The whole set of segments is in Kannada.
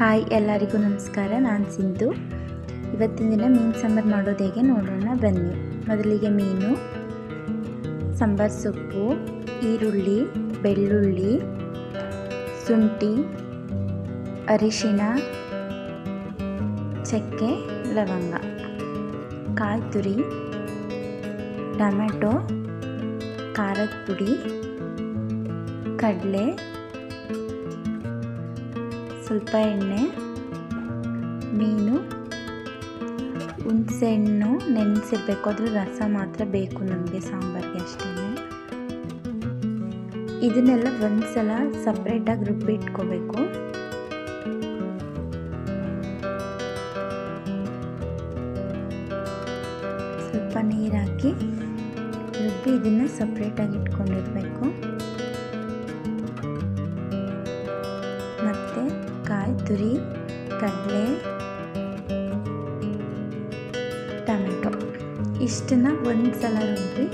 ಹಾಯ್ ಎಲ್ಲರಿಗೂ ನಮಸ್ಕಾರ, ನಾನು ಸಿಂಧು. ಇವತ್ತಿನ ದಿನ ಮೀನು ಸಾಂಬಾರು ಮಾಡೋದು ಹೇಗೆ ನೋಡೋಣ ಬನ್ನಿ. ಮೊದಲಿಗೆ ಮೀನು, ಸಾಂಬಾರು ಸೊಪ್ಪು, ಈರುಳ್ಳಿ, ಬೆಳ್ಳುಳ್ಳಿ, ಶುಂಠಿ, ಅರಿಶಿಣ, ಚಕ್ಕೆ, ಲವಂಗ ಕಾಯಿ ತುರಿ ಟೊಮೆಟೊ, ಖಾರದ ಪುಡಿ, ಕಡಲೆ ಸ್ವಲ್ಪ ಎಣ್ಣೆ, ಮೀನು, ಹುಣಸೆ ಹಣ್ಣು ನೆನೆಸಿರ್ಬೇಕು. ಅದ್ರ ರಸ ಮಾತ್ರ ಬೇಕು ನಮಗೆ, ಸಾಂಬಾರಿಗೆ ಅಷ್ಟೇ ಇದನ್ನೆಲ್ಲ ಒಂದ್ಸಲ ಸಪ್ರೇಟಾಗಿ ರುಬ್ಬಿ ಇಟ್ಕೋಬೇಕು. ಸ್ವಲ್ಪ ನೀರಾಕಿ ರುಬ್ಬಿ ಇದನ್ನು ಸಪ್ರೇಟಾಗಿ ಇಟ್ಕೊಂಡಿರಬೇಕು. ತುರಿ ಕಡಲೆ, ಟೊಮೆಟೊ. ಇಷ್ಟನ್ನ ಒಂದು ಸಲ ರುಬ್ಬಿ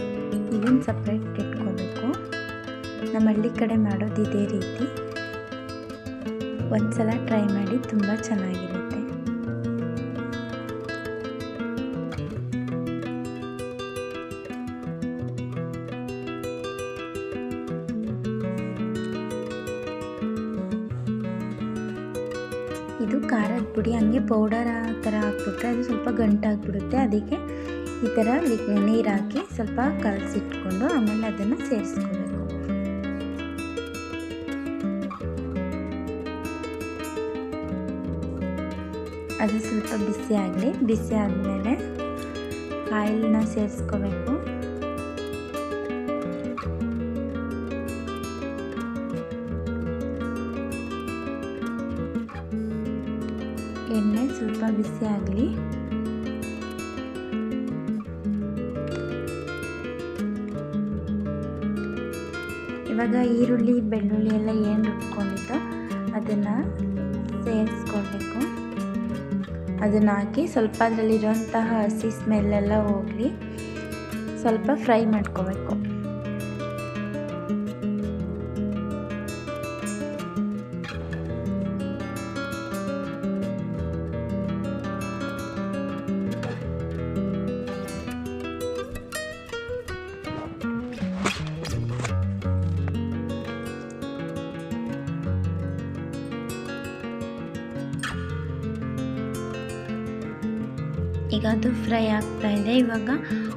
ಇದನ್ನು ಸಪ್ರೇಟ್ ಇಟ್ಕೋಬೇಕು. ನಮ್ಮ ಹಳ್ಳಿ ಕಡೆ ಮಾಡೋದು ಇದೇ ರೀತಿ. ಒಂದು ಸಲ ಟ್ರೈ ಮಾಡಿ ತುಂಬ ಚೆನ್ನಾಗಿರುತ್ತೆ. ಇದು ಖಾರದ ಪುಡಿ. ಹಂಗೆ ಪೌಡರ್ ಆ ಥರ ಹಾಕ್ಬಿಟ್ರೆ ಅದು ಸ್ವಲ್ಪ ಗಂಟಾಗ್ಬಿಡುತ್ತೆ ಅದಕ್ಕೆ ಈ ಥರ ನೀರು ಹಾಕಿ ಸ್ವಲ್ಪ ಕಲಸಿಟ್ಕೊಂಡು ಆಮೇಲೆ ಅದನ್ನು ಸೇರಿಸ್ಕೋಬೇಕು. ಅದು ಸ್ವಲ್ಪ ಬಿಸಿ ಆಗಲಿ. ಬಿಸಿ ಆದಮೇಲೆ ಆಯಿಲ್ನ ಸೇರಿಸ್ಕೋಬೇಕು. ಎಣ್ಣೆ ಸ್ವಲ್ಪ ಬಿಸಿ ಆಗಲಿ. ಇವಾಗ ಈರುಳ್ಳಿ, ಬೆಳ್ಳುಳ್ಳಿ ಎಲ್ಲ ಏನು ರುಬ್ಕೊಂಡಿದ್ದೋ ಅದನ್ನು ಸೇರಿಸ್ಕೊಳ್ಬೇಕು. ಅದನ್ನು ಹಾಕಿ ಸ್ವಲ್ಪ ಅದರಲ್ಲಿರುವಂತಹ ಹಸಿ ಸ್ಮೆಲ್ಲೆಲ್ಲ ಹೋಗಲಿ. ಸ್ವಲ್ಪ ಫ್ರೈ ಮಾಡ್ಕೋಬೇಕು. ಈಗ ಅದು ಫ್ರೈ ಆಗ್ತಾ ಇದೆ. ಇವಾಗ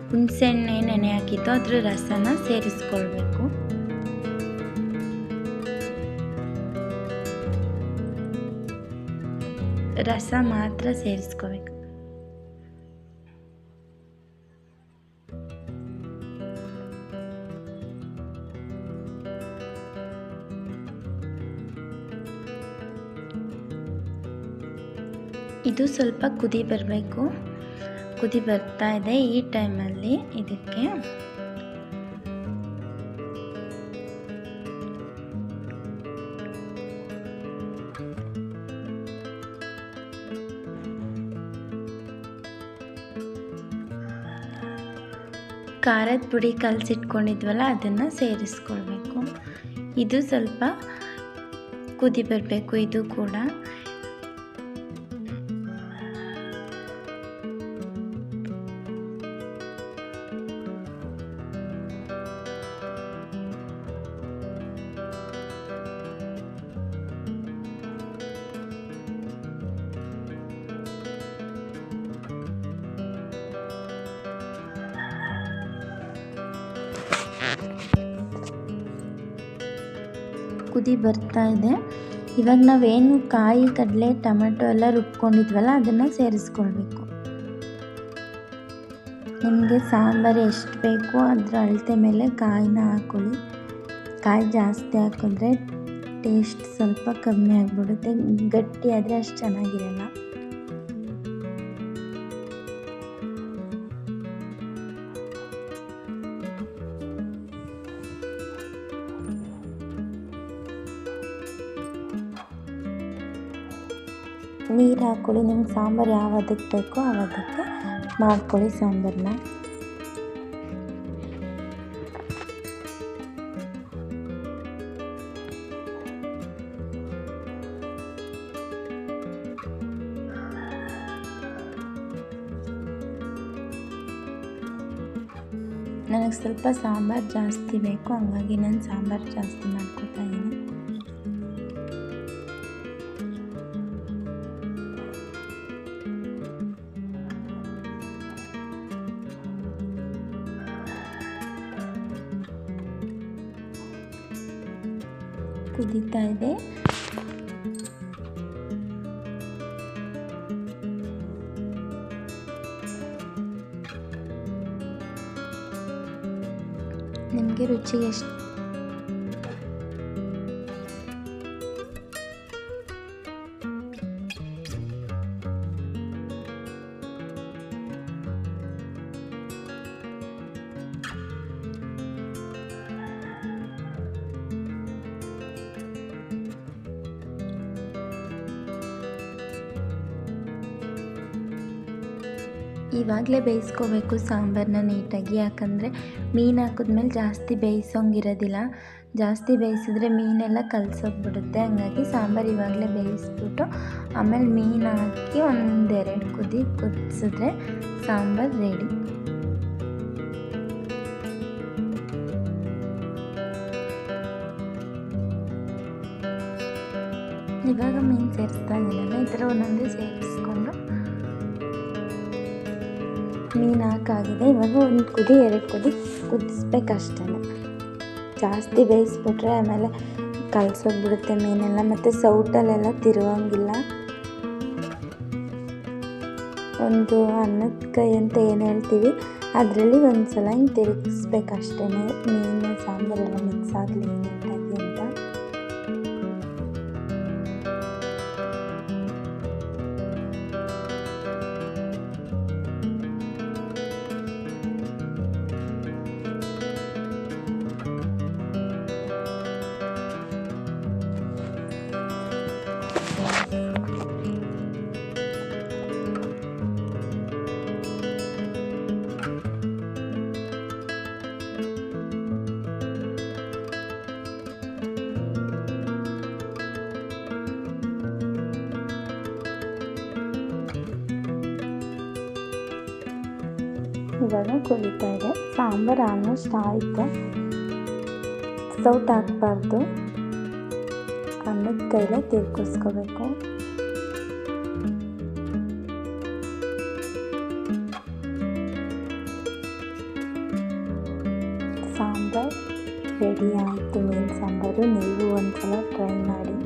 ಹುಣಸೆಹಣ್ಣೆ, ನೆನೆ ಹಾಕಿದ್ದು. ಅದ್ರ ರಸನ ಸೇರಿಸ್ಕೊಳ್ಬೇಕು. ರಸ ಮಾತ್ರ ಸೇರಿಸ್ಕೋಬೇಕು. ಇದು ಸ್ವಲ್ಪ ಕುದಿ ಬರಬೇಕು. ಕುದಿ ಬರ್ತಾ ಇದೆ ಈ ಟೈಮಲ್ಲಿ ಇದಕ್ಕೆ. ಖಾರದ ಪುಡಿ ಕಲಸಿಟ್ಕೊಂಡಿದ್ವಲ್ಲ, ಅದನ್ನು ಸೇರಿಸ್ಕೊಳ್ಬೇಕು. ಇದು ಸ್ವಲ್ಪ ಕುದಿ ಬರಬೇಕು, ಇದು ಕೂಡ. ಕುದಿ ಬರ್ತಾ ಇದೆ. ಇವಾಗ ನಾವೇನು ಕಾಯಿ, ಕಡಲೆ, ಟೊಮೆಟೊ ಎಲ್ಲ ರುಬ್ಕೊಂಡಿದ್ವಲ್ಲ, ಅದನ್ನು ಸೇರಿಸ್ಕೊಳ್ಬೇಕು. ನಿಮಗೆ ಸಾಂಬಾರು ಎಷ್ಟು ಬೇಕೋ ಅದರ ಅಳತೆ ಮೇಲೆ ಕಾಯಿನ ಹಾಕೊಳ್ಳಿ. ಕಾಯಿ ಜಾಸ್ತಿ ಹಾಕಿದ್ರೆ ಟೇಸ್ಟ್ ಸ್ವಲ್ಪ ಕಮ್ಮಿ ಆಗಿಬಿಡುತ್ತೆ. ಗಟ್ಟಿ ಆದರೆ ಅಷ್ಟು ಚೆನ್ನಾಗಿರಲ್ಲ. ನೀರು ಹಾಕ್ಕೊಳ್ಳಿ ನಿಮ್ಗೆ ಸಾಂಬಾರು ಯಾವ ಅದಕ್ಕೆ ಬೇಕೋ ಆವದಕ್ಕೆ ಮಾಡ್ಕೊಳ್ಳಿ ಸಾಂಬಾರನ್ನ ನನಗೆ ಸ್ವಲ್ಪ ಸಾಂಬಾರು ಜಾಸ್ತಿ ಬೇಕು, ಹಂಗಾಗಿ ನಾನು ಸಾಂಬಾರು ಜಾಸ್ತಿ ಮಾಡ್ಕೋತಾ ಇದ್ದೀನಿ. ಕುದೀತಾ ಇದೆ. ನಿಮಗೆ ರುಚಿಗೆ ಎಷ್ಟು ಇವಾಗಲೇ ಬೇಯಿಸ್ಕೋಬೇಕು ಸಾಂಬಾರನ್ನ ನೀಟಾಗಿ. ಯಾಕಂದರೆ ಮೀನು ಹಾಕಿದ್ಮೇಲೆ ಜಾಸ್ತಿ ಬೇಯಿಸೋಂಗಿರೋದಿಲ್ಲ. ಜಾಸ್ತಿ ಬೇಯಿಸಿದ್ರೆ ಮೀನೆಲ್ಲ ಕಲಸೋಗ್ಬಿಡುತ್ತೆ. ಹಂಗಾಗಿ ಸಾಂಬಾರು ಇವಾಗಲೇ ಬೇಯಿಸ್ಬಿಟ್ಟು ಆಮೇಲೆ ಮೀನು ಹಾಕಿ ಒಂದೆರಡು ಕುದಿ ಕುದಿಸಿದ್ರೆ ಸಾಂಬಾರು ರೆಡಿ. ಇವಾಗ ಮೀನು ಸೇರಿಸ್ತಾ ಇದ್ದೀನಲ್ಲ, ಈ ಥರ ಒಂದೊಂದೇ ಸೇರಿಸ್ಕೊಂಡು ಮೀನು ಹಾಕಾಗಿದೆ ಇವಾಗ ಒಂದು ಕುದಿ, ಎರಡು ಕುದಿ ಕುದಿಸ್ಬೇಕಷ್ಟೇ. ಜಾಸ್ತಿ ಬೇಯಿಸ್ಬಿಟ್ರೆ ಆಮೇಲೆ ಕಲಸೋಗ್ಬಿಡುತ್ತೆ ಮೀನೆಲ್ಲ, ಮತ್ತು ಸೌಟಲ್ಲೆಲ್ಲ ತಿರುವಂಗಿಲ್ಲ. ಒಂದು ಅನ್ನದ ಕೈ ಅಂತ ಏನು ಹೇಳ್ತೀವಿ, ಅದರಲ್ಲಿ ಒಂದು ಸಲ ಹಿಂಗೆ ತಿರುಗಿಸ್ಬೇಕಷ್ಟೇ ಮೀನು, ಸಾಂಬಾರೆಲ್ಲ ಮಿಕ್ಸ್ ಆಗಲಿ. ಇವಾಗ ಕುದೀತಾ ಇದೆ. ಸಾಂಬಾರು ಆಲ್ಮೋಸ್ಟ್ ಆಯಿತು. ಸೌಟ್ ಹಾಕ್ಬಾರ್ದು ಅನ್ನದ ಕೈಲೇ ತಿರ್ಗಿಸ್ಕೋಬೇಕು. ಸಾಂಬಾರು ರೆಡಿ ಆಯಿತು. ಮೀನು ಸಾಂಬಾರು ನೀವು ಒಂದ್ಸಲ ಟ್ರೈ ಮಾಡಿ.